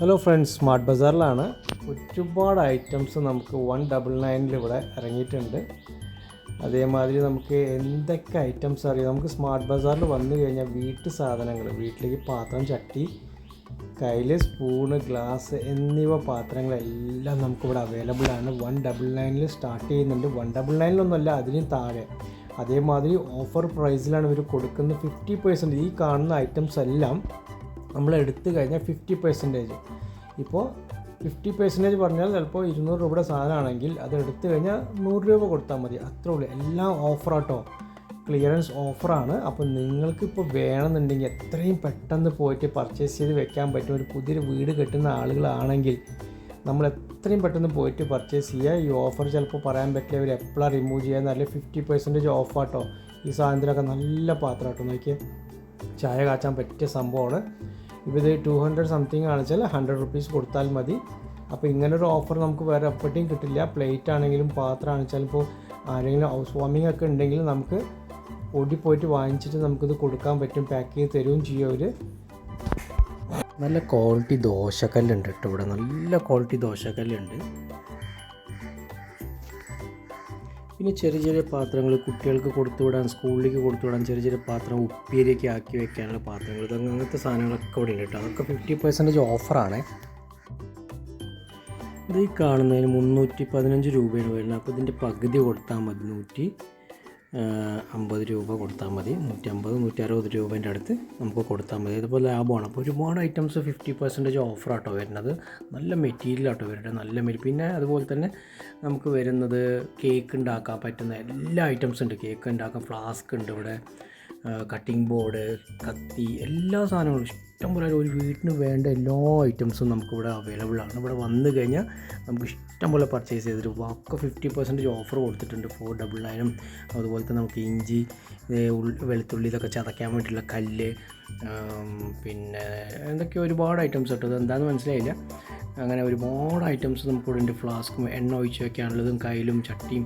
Hello friends smart ബസാറിലാണ് ഒരുപാട് items നമുക്ക് one double നയനിൽ ഇവിടെ ഇറങ്ങിയിട്ടുണ്ട്. അതേമാതിരി നമുക്ക് എന്തൊക്കെ ഐറ്റംസ് അറിയാം? നമുക്ക് സ്മാർട്ട് ബസാറിൽ വന്നു കഴിഞ്ഞാൽ വീട്ടു സാധനങ്ങൾ വീട്ടിലേക്ക് പാത്രം ചട്ടി കയ്യിൽ സ്പൂണ് ഗ്ലാസ് എന്നിവ പാത്രങ്ങളെല്ലാം നമുക്കിവിടെ അവൈലബിൾ ആണ്. വൺ ഡബിൾ നയനിൽ സ്റ്റാർട്ട് ചെയ്യുന്നുണ്ട്. വൺ ഡബിൾ നയനിലൊന്നുമല്ല അതിനും താഴെ. അതേമാതിരി ഓഫർ പ്രൈസിലാണ് ഇവർ കൊടുക്കുന്നത്. ഫിഫ്റ്റി പെർസെന്റ് ഈ കാണുന്ന ഐറ്റംസ് എല്ലാം നമ്മൾ എടുത്തു കഴിഞ്ഞാൽ ഫിഫ്റ്റി പെർസെന്റേജ് ഇപ്പോൾ ഫിഫ്റ്റി പെർസെന്റേജ് പറഞ്ഞാൽ ചിലപ്പോൾ ഇരുന്നൂറ് രൂപയുടെ സാധനമാണെങ്കിൽ അത് എടുത്തു കഴിഞ്ഞാൽ നൂറ് രൂപ കൊടുത്താൽ മതി. അത്രേ ഉള്ളൂ. എല്ലാം ഓഫറാട്ടോ ക്ലിയറൻസ് ഓഫറാണ് അപ്പോൾ നിങ്ങൾക്ക് നിങ്ങൾക്കിപ്പോൾ വേണമെന്നുണ്ടെങ്കിൽ എത്രയും പെട്ടെന്ന് പോയിട്ട് പർച്ചേസ് ചെയ്ത് വെക്കാൻ പറ്റും ഒരു പുതിയൊരു വീട് കെട്ടുന്ന ആളുകളാണെങ്കിൽ നമ്മൾ എത്രയും പെട്ടെന്ന് പോയിട്ട് പർച്ചേസ് ചെയ്യുക. ഈ ഓഫർ ചിലപ്പോൾ പറയാൻ പറ്റില്ല ഇവർ എപ്പോഴാണ് റിമൂവ് ചെയ്യുക നല്ല ഫിഫ്റ്റി പെർസെന്റേജ് ഓഫാട്ടോ ഈ സാധനത്തിനൊക്കെ നല്ല പാത്രം കേട്ടോ നോക്കിയേ. ചായ കാച്ചാൻ പറ്റിയ സംഭവമാണ്. ഇപ്പോൾ ഇത് ടു ഹൺഡ്രഡ് സംതിങ് ആണെച്ചാൽ ഹൺഡ്രഡ് റുപ്പീസ് കൊടുത്താൽ മതി. അപ്പോൾ ഇങ്ങനൊരു ഓഫർ നമുക്ക് വേറെ എപ്പോഴും കിട്ടില്ല. പ്ലേറ്റ് ആണെങ്കിലും പാത്രം ആണെച്ചാലും ഇപ്പോൾ ആരെങ്കിലും ഹൗസ് വാമിംഗ് ഒക്കെ ഉണ്ടെങ്കിൽ നമുക്ക് ഓടിപ്പോയിട്ട് വാങ്ങിച്ചിട്ട് നമുക്കിത് കൊടുക്കാൻ പറ്റും. പാക്ക് ചെയ്ത് തരുകയും ചെയ്യും നല്ല ക്വാളിറ്റി ദോശക്കല്ലുണ്ട് കേട്ടോ ഇവിടെ. നല്ല ക്വാളിറ്റി ദോശക്കല്ലുണ്ട്. പിന്നെ ചെറിയ ചെറിയ പാത്രങ്ങൾ കുട്ടികൾക്ക് കൊടുത്തുവിടാൻ സ്കൂളിലേക്ക് കൊടുത്തുവിടാൻ ചെറിയ ചെറിയ പാത്രം ഉപ്പേരിയൊക്കെ ആക്കി വെക്കാനുള്ള പാത്രങ്ങൾ. ഇത് അങ്ങനത്തെ സാധനങ്ങളൊക്കെ ഇവിടെ ഉണ്ട് കേട്ടോ. അതൊക്കെ ഫിഫ്റ്റി പെർസെന്റേജ് ഓഫറാണ് ഇത് ഈ കാണുന്നതിന് മുന്നൂറ്റി പതിനഞ്ച് രൂപയാണ് വരുന്നത്. അപ്പോൾ ഇതിന്റെ പകുതി കൊടുത്താൽ മതി നൂറ്റി അമ്പത് രൂപ കൊടുത്താൽ മതി. നൂറ്റി അമ്പത് നൂറ്റി അറുപത് രൂപേന്റെ അടുത്ത് നമുക്ക് കൊടുത്താൽ മതി. അതുപോലെ ലാഭമാണ്. അപ്പോൾ ഒരുപാട് ഐറ്റംസ് ഫിഫ്റ്റി പെർസെന്റേജ് ഓഫറാട്ടോ വരുന്നത്. നല്ല മെറ്റീരിയൽ ആട്ടോ വരുന്നത്. നല്ല മെറ്റീരിയൽ പിന്നെ അതുപോലെ തന്നെ നമുക്ക് വരുന്നത് കേക്ക് ഉണ്ടാക്കാൻ പറ്റുന്ന എല്ലാ ഐറ്റംസ് ഉണ്ട്. കേക്ക് ഉണ്ടാക്കാൻ ഫ്ലാസ്ക് ഉണ്ട് ഇവിടെ. കട്ടിംഗ് ബോർഡ് കത്തി എല്ലാ സാധനങ്ങളും. ഇഷ്ടംപോലെ ഒരു വീട്ടിന് വേണ്ട എല്ലാ ഐറ്റംസും നമുക്കിവിടെ അവൈലബിൾ ആണ്. ഇവിടെ വന്നു കഴിഞ്ഞാൽ നമുക്ക് ഇഷ്ടംപോലെ പർച്ചേസ് ചെയ്തിട്ട് ഒക്കെ ഫിഫ്റ്റി പെർസെന്റേജ് ഓഫർ കൊടുത്തിട്ടുണ്ട്. ഫോർ ഡബിൾ നയനും അതുപോലെ തന്നെ നമുക്ക് ഇഞ്ചി വെളുത്തുള്ളി ഇതൊക്കെ ചതയ്ക്കാൻ വേണ്ടിയിട്ടുള്ള കല്ല് പിന്നെ എന്തൊക്കെ ഒരുപാട് ഐറ്റംസ് കേട്ടോ അത് എന്താണെന്ന് മനസ്സിലായില്ല. അങ്ങനെ ഒരുപാട് ഐറ്റംസ് നമുക്കിവിടെ ഉണ്ട്. ഫ്ലാസ്കും എണ്ണ ഒഴിച്ച് വയ്ക്കാനുള്ളതും കയ്യിലും ചട്ടിയും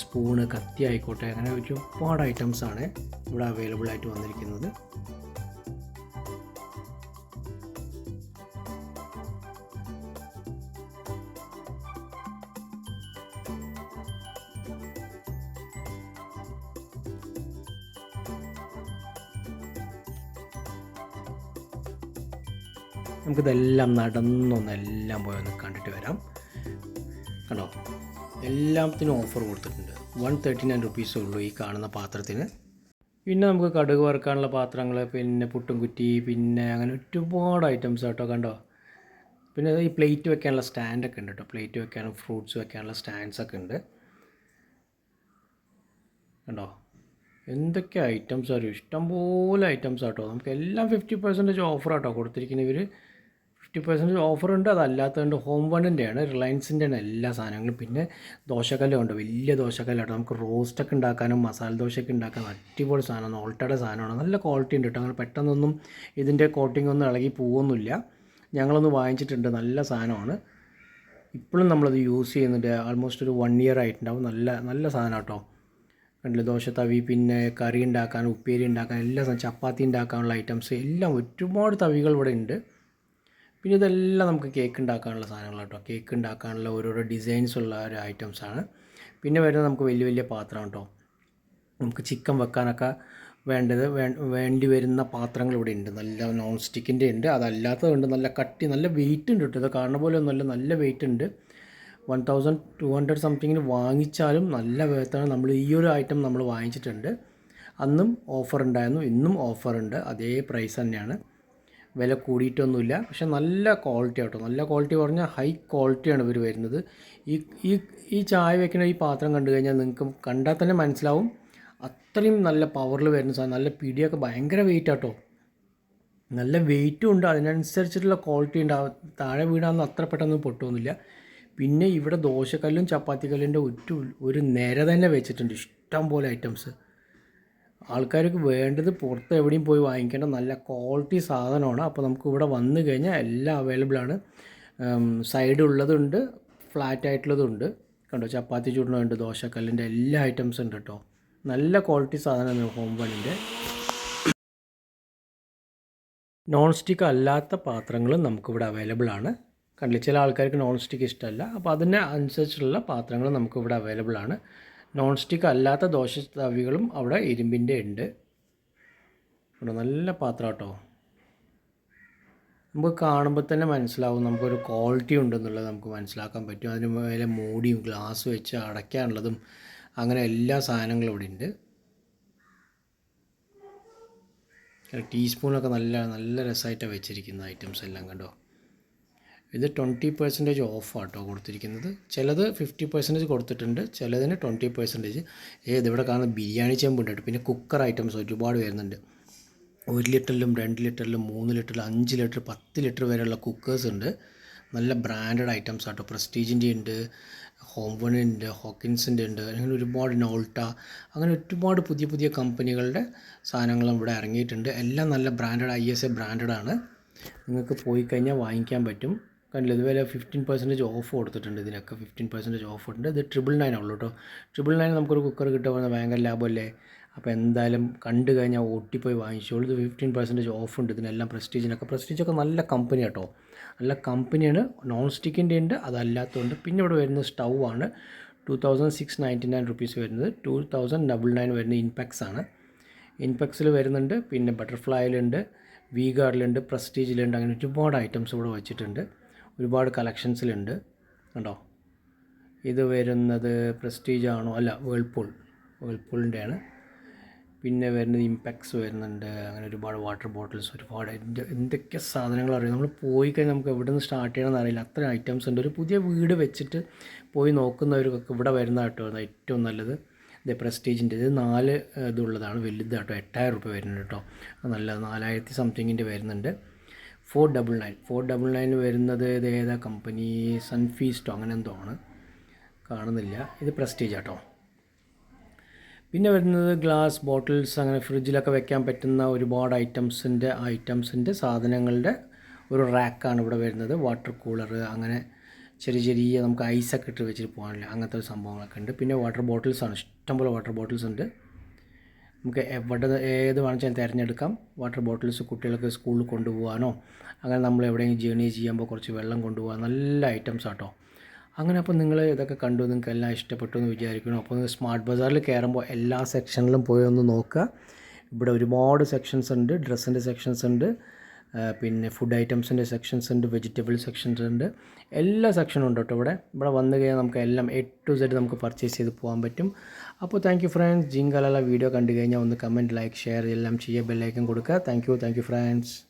സ്പൂണ് കത്തി ആയിക്കോട്ടെ. അങ്ങനെ ഒരുപാട് ഐറ്റംസാണ് ഇവിടെ അവൈലബിൾ ആയിട്ട് വന്നിരിക്കുന്നത്. നമുക്കിതെല്ലാം നടന്നൊന്നെല്ലാം പോയി ഒന്ന് കണ്ടിട്ട് വരാം. കണ്ടോ? എല്ലാത്തിനും ഓഫർ കൊടുത്തിട്ടുണ്ട്. വൺ തേർട്ടി നയൻ റുപ്പീസേ ഉള്ളൂ ഈ കാണുന്ന പാത്രത്തിന്. പിന്നെ നമുക്ക് കടുക് വറുക്കാനുള്ള പാത്രങ്ങൾ പിന്നെ പുട്ടും കുറ്റി പിന്നെ അങ്ങനെ ഒരുപാട് ഐറ്റംസ് കേട്ടോ കണ്ടോ? പിന്നെ ഈ പ്ലേറ്റ് വെക്കാനുള്ള സ്റ്റാൻഡൊക്കെ ഉണ്ട് കേട്ടോ പ്ലേറ്റ് വെക്കാനും ഫ്രൂട്ട്സ് വെക്കാനുള്ള സ്റ്റാൻഡ്സൊക്കെ ഉണ്ട്. കണ്ടോ? എന്തൊക്കെ ഐറ്റംസ് ഇഷ്ടം ഇഷ്ടംപോലെ ഐറ്റംസ് ആട്ടോ. നമുക്ക് എല്ലാം ഫിഫ്റ്റി പെർസെന്റേജ് ഓഫർ ആട്ടോ കൊടുത്തിരിക്കുന്ന ഇവർ ഫിഫ്റ്റി പെർസെന്റേജ് ഓഫർ ഉണ്ട് അതല്ലാത്തതുണ്ട് ഹോം വണ്ണിന്റെയാണ് റിലയൻസിന്റെയാണ് എല്ലാ സാധനങ്ങളും. പിന്നെ ദോശക്കല്ലുണ്ട് വലിയ ദോശക്കല്ലാട്ടോ നമുക്ക് റോസ്റ്റൊക്കെ ഉണ്ടാക്കാനും മസാല ദോശയൊക്കെ ഉണ്ടാക്കാനും അടിപൊളി സാധനമാണ്. ഓൾട്ടയുടെ സാധനമാണ്. നല്ല ക്വാളിറ്റി ഉണ്ട് കേട്ടോ. അങ്ങനെ പെട്ടെന്നൊന്നും ഇതിന്റെ കോട്ടിംഗ് ഒന്നും ഇളകി പോകുന്നില്ല ഞങ്ങളൊന്ന് വാങ്ങിച്ചിട്ടുണ്ട്. നല്ല സാധനമാണ്. ഇപ്പോഴും നമ്മളത് യൂസ് ചെയ്യുന്നുണ്ട്. ആൾമോസ്റ്റ് ഒരു വൺ ഇയർ ആയിട്ടുണ്ടാവും. നല്ല നല്ല സാധനം കേട്ടോ. കണ്ടില്ല? ദോശ തവി പിന്നെ കറി ഉണ്ടാക്കാൻ ഉപ്പേരി ഉണ്ടാക്കാൻ എല്ലാ ചപ്പാത്തി ഉണ്ടാക്കാനുള്ള ഐറ്റംസ് എല്ലാം ഒരുപാട് തവികൾ ഇവിടെ ഉണ്ട്. പിന്നെ ഇതെല്ലാം നമുക്ക് കേക്ക് ഉണ്ടാക്കാനുള്ള സാധനങ്ങൾ കേട്ടോ. കേക്ക് ഉണ്ടാക്കാനുള്ള ഓരോരോ ഡിസൈൻസ് ഉള്ള ഒരു ഐറ്റംസാണ് പിന്നെ വരുന്നത് നമുക്ക് വലിയ വലിയ പാത്രം കേട്ടോ. നമുക്ക് ചിക്കൻ വെക്കാനൊക്കെ വേണ്ടത് വേണ്ടി വരുന്ന പാത്രങ്ങൾ ഇവിടെ ഉണ്ട് നല്ല നോൺ സ്റ്റിക്കിന്റെ ഉണ്ട് അതല്ലാത്തതുണ്ട് നല്ല കട്ടി നല്ല വെയിറ്റ് ഉണ്ട് കേട്ടോ. ഇത് കാണുന്ന പോലെ ഒന്നുമല്ല നല്ല വെയിറ്റ് ഉണ്ട് വൺ തൗസൻഡ് ടു ഹൺഡ്രഡ് സംതിങ്ങിന് വാങ്ങിച്ചാലും നല്ല വേഗത്താണ് നമ്മൾ ഈ ഒരു ഐറ്റം നമ്മൾ വാങ്ങിച്ചിട്ടുണ്ട്. അന്നും ഓഫർ ഉണ്ടായിരുന്നു ഇന്നും ഓഫർ ഉണ്ട് അതേ പ്രൈസ് തന്നെയാണ്. വില കൂടിയിട്ടൊന്നുമില്ല. പക്ഷെ നല്ല ക്വാളിറ്റി ആട്ടോ. നല്ല ക്വാളിറ്റി പറഞ്ഞാൽ ഹൈ ക്വാളിറ്റിയാണ് ഇവർ വരുന്നത്. ഈ ഈ ഈ ചായ വെക്കുന്ന ഈ പാത്രം കണ്ടു കഴിഞ്ഞാൽ നിങ്ങൾക്ക് കണ്ടാൽ തന്നെ മനസ്സിലാവും. അത്രയും നല്ല പവറിൽ വരുന്ന സാധനം. നല്ല പിടിയൊക്കെ ഭയങ്കര വെയിറ്റ് ആട്ടോ. നല്ല വെയിറ്റും ഉണ്ട്. അതിനനുസരിച്ചിട്ടുള്ള ക്വാളിറ്റി ഉണ്ട്. താഴെ വീടാണെന്ന് അത്ര പെട്ടെന്ന് പൊട്ടുമൊന്നുമില്ല പിന്നെ ഇവിടെ ദോശക്കല്ലും ചപ്പാത്തിക്കല്ലിന്റെ ഒരു ഒരു നിര തന്നെ വെച്ചിട്ടുണ്ട്. ഇഷ്ടം പോലെ ഐറ്റംസ് ആൾക്കാർക്ക് വേണ്ടത് പുറത്ത് എവിടെയും പോയി വാങ്ങിക്കേണ്ട നല്ല ക്വാളിറ്റി സാധനമാണ്. അപ്പോൾ നമുക്ക് ഇവിടെ വന്നു കഴിഞ്ഞാൽ എല്ലാം അവൈലബിൾ ആണ്. സൈഡ് ഉള്ളതുണ്ട് ഫ്ലാറ്റ് ആയിട്ടുള്ളതുണ്ട്. കണ്ടോ ചപ്പാത്തി ചൂടുന്നുണ്ട് ദോശക്കല്ലിന്റെ എല്ലാ ഐറ്റംസ് ഉണ്ട് കേട്ടോ. നല്ല ക്വാളിറ്റി സാധനമാണ് ഹോം വണിന്റെ നോൺ സ്റ്റിക്ക് അല്ലാത്ത പാത്രങ്ങളും നമുക്കിവിടെ അവൈലബിൾ ആണ്. കണ്ടില്ല ചില ആൾക്കാർക്ക് നോൺ സ്റ്റിക്ക് ഇഷ്ടമല്ല. അപ്പോൾ അതിന് അനുസരിച്ചുള്ള പാത്രങ്ങൾ നമുക്കിവിടെ അവൈലബിൾ ആണ്. നോൺ സ്റ്റിക്ക് അല്ലാത്ത ദോശ തവികളും അവിടെ ഇരുമ്പിന്റെ ഉണ്ട്. ഇവിടെ നല്ല പാത്രം കേട്ടോ നമുക്ക് കാണുമ്പോൾ തന്നെ മനസ്സിലാവും നമുക്കൊരു ക്വാളിറ്റി ഉണ്ടെന്നുള്ളത് നമുക്ക് മനസ്സിലാക്കാൻ പറ്റും. അതിന് മേലെ മൂടിയും ഗ്ലാസ് വെച്ച് അടയ്ക്കാനുള്ളതും അങ്ങനെ എല്ലാ സാധനങ്ങളും ഇവിടെ ഉണ്ട്. ടീസ്പൂണൊക്കെ നല്ല നല്ല രസമായിട്ടാണ് വെച്ചിരിക്കുന്ന ഐറ്റംസ് എല്ലാം കണ്ടോ? ഇത് ട്വന്റി പെർസെന്റേജ് ഓഫ് ആട്ടോ കൊടുത്തിരിക്കുന്നത്. ചിലത് ഫിഫ്റ്റി പെർസെന്റേജ് കൊടുത്തിട്ടുണ്ട് ചിലതിന് ട്വന്റി പെർസെന്റേജ് ഏത് ഇവിടെ കാണുന്ന ബിരിയാണി ചെമ്പുണ്ട് പിന്നെ കുക്കർ ഐറ്റംസ് ഒരുപാട് വരുന്നുണ്ട്. ഒരു ലിറ്ററിലും രണ്ട് ലിറ്ററിലും മൂന്ന് ലിറ്ററിലും അഞ്ച് ലിറ്റർ പത്ത് ലിറ്റർ വരെയുള്ള കുക്കേഴ്സ് ഉണ്ട്. നല്ല ബ്രാൻഡഡ് ഐറ്റംസ് ആട്ടോ. പ്രസ്റ്റീജിന്റെ ഉണ്ട് ഹോംവണിന്റെ ഹോക്കിൻസിന്റെ ഉണ്ട്. അങ്ങനെ ഒരുപാട് നോൾട്ട അങ്ങനെ ഒരുപാട് പുതിയ പുതിയ കമ്പനികളുടെ സാധനങ്ങളും ഇവിടെ ഇറങ്ങിയിട്ടുണ്ട്. എല്ലാം നല്ല ബ്രാൻഡഡ് ഐ എസ് എ ബ്രാൻഡഡാണ് നിങ്ങൾക്ക് പോയി കഴിഞ്ഞാൽ വാങ്ങിക്കാൻ പറ്റും. കണ്ടില്ല? ഇതുവരെ ഫിഫ്റ്റീൻ പെർസെന്റേജ് ഓഫ് കൊടുത്തിട്ടുണ്ട്. ഇതിനൊക്കെ ഫിഫ്റ്റീൻ പെർസെന്റേജ് ഓഫ് ഉണ്ട് ഇത് ട്രിപ്പിൾ നയൻ ഉള്ളൂ കേട്ടോ. ട്രിപ്പിൾ നയൻ നമുക്കൊരു കുക്കർ കിട്ടുക ഭയങ്കര ലാഭമല്ലേ? അപ്പോൾ എന്തായാലും കണ്ടു കഴിഞ്ഞാൽ ഓട്ടിപ്പോയി വാങ്ങിച്ചോളൂ. ഇത് ഫിഫ്റ്റീൻ പെർസെന്റേജ് ഓഫ് ഉണ്ട്. ഇതിനെല്ലാം പ്രസ്റ്റീജിനൊക്കെ പ്രസ്റ്റീജൊക്കെ നല്ല കമ്പനി കേട്ടോ നല്ല കമ്പനിയാണ് നോൺ സ്റ്റിക്കിന്റെ ഉണ്ട്. അതല്ലാത്തതുകൊണ്ട് പിന്നെ ഇവിടെ വരുന്ന സ്റ്റൗ ആണ്. Two thousand six ninety nine rupees വരുന്നത്. ടു തൗസൻഡ് ഡബിൾ നയൻ വരുന്നത് ഇൻപെക്സ് ആണ്. ഇൻപെക്സിൽ വരുന്നുണ്ട്. പിന്നെ ബട്ടർഫ്ലൈയിലുണ്ട് വീഗാർഡിലുണ്ട് പ്രസ്റ്റീജിലുണ്ട് അങ്ങനെ ഒരുപാട് ഐറ്റംസ് ഇവിടെ വെച്ചിട്ടുണ്ട്. ഒരുപാട് കളക്ഷൻസിലുണ്ട്. കണ്ടോ? ഇത് വരുന്നത് പ്രസ്റ്റീജ് ആണോ? അല്ല വേൾപൂൾ വേൾപൂളിന്റെ ആണ് പിന്നെ വരുന്നത് ഇമ്പാക്ട്സ് വരുന്നുണ്ട്. അങ്ങനെ ഒരുപാട് വാട്ടർ ബോട്ടിൽസ് ഒരുപാട് എന്തൊക്കെ സാധനങ്ങൾ അറിയാം. നമ്മൾ പോയി കഴിഞ്ഞാൽ നമുക്ക് എവിടെ നിന്ന് സ്റ്റാർട്ട് ചെയ്യണമെന്ന് അറിയില്ല. അത്ര ഐറ്റംസ് ഉണ്ട്. ഒരു പുതിയ വീട് വെച്ചിട്ട് പോയി നോക്കുന്നവർക്കൊക്കെ ഇവിടെ വരുന്ന ഏറ്റവും നല്ലത്. ഇത് പ്രസ്റ്റീജിന്റെ ഇത് നാല് ഇതുള്ളതാണ്. വലുതാട്ടോ എട്ടായിരം റുപ്യ വരുന്നുണ്ട് കേട്ടോ. നല്ല നാലായിരത്തി സംതിങ്ങിന്റെ വരുന്നുണ്ട്. Four double nine. Four double nine വരുന്നത് ഇത് ഏതാ കമ്പനി? സൺഫീസ്റ്റോ അങ്ങനെ എന്തോ ആണ്. കാണുന്നില്ല. ഇത് പ്രസ്റ്റീജ് ആട്ടോ. പിന്നെ വരുന്നത് ഗ്ലാസ് ബോട്ടിൽസ് അങ്ങനെ ഫ്രിഡ്ജിലൊക്കെ വെക്കാൻ പറ്റുന്ന ഒരുപാട് ഐറ്റംസിന്റെ ഐറ്റംസിന്റെ സാധനങ്ങളുടെ ഒരു റാക്കാണ് ഇവിടെ വരുന്നത്. വാട്ടർ കൂളർ അങ്ങനെ ചെറിയ ചെറിയ നമുക്ക് ഐസൊക്കെ ഇട്ട് വെച്ചിട്ട് പോകാനില്ല അങ്ങനത്തെ ഒരു സംഭവങ്ങളൊക്കെ ഉണ്ട്. പിന്നെ വാട്ടർ ബോട്ടിൽസാണ് ഇഷ്ടംപോലെ വാട്ടർ ബോട്ടിൽസ് ഉണ്ട്. നമുക്ക് എവിടെ ഏത് വേണമെങ്കിലും തിരഞ്ഞെടുക്കാം. വാട്ടർ ബോട്ടിൽസ് കുട്ടികൾക്ക് സ്കൂളിൽ കൊണ്ടുപോകാനോ അങ്ങനെ നമ്മൾ എവിടെയെങ്കിലും ജേണി ചെയ്യുമ്പോൾ കുറച്ച് വെള്ളം കൊണ്ടുപോകാൻ നല്ല ഐറ്റംസ് ആട്ടോ. അങ്ങനെ അപ്പോൾ നിങ്ങൾ ഇതൊക്കെ കണ്ടു നിങ്ങൾക്ക് എല്ലാം ഇഷ്ടപ്പെട്ടു എന്ന് വിചാരിക്കണം അപ്പോൾ നിങ്ങൾ സ്മാർട്ട് ബസാറിൽ കയറുമ്പോൾ എല്ലാ സെക്ഷനിലും പോയി ഒന്ന് നോക്കുക. ഇവിടെ ഒരുപാട് സെക്ഷൻസ് ഉണ്ട് ഡ്രസ്സിന്റെ സെക്ഷൻസ് ഉണ്ട്. പിന്നെ ഫുഡ് ഐറ്റംസിന്റെ സെക്ഷൻസ് ഉണ്ട് വെജിറ്റബിൾ സെക്ഷൻസ് ഉണ്ട്. എല്ലാ സെക്ഷനും ഉണ്ട് കേട്ടോ ഇവിടെ. ഇവിടെ വന്നു കഴിഞ്ഞാൽ നമുക്ക് എല്ലാം എ ടു സെഡ് നമുക്ക് പർച്ചേസ് ചെയ്ത് പോകാൻ പറ്റും. അപ്പോൾ താങ്ക് യു ഫ്രണ്ട്സ് ജിങ്കലുള്ള വീഡിയോ കണ്ടു കഴിഞ്ഞാൽ ഒന്ന് കമന്റ് ലൈക്ക് ഷെയർ എല്ലാം ചെയ്യുക. ബെല്ലൈക്കൻ കൊടുക്കുക. Thank you thank you friends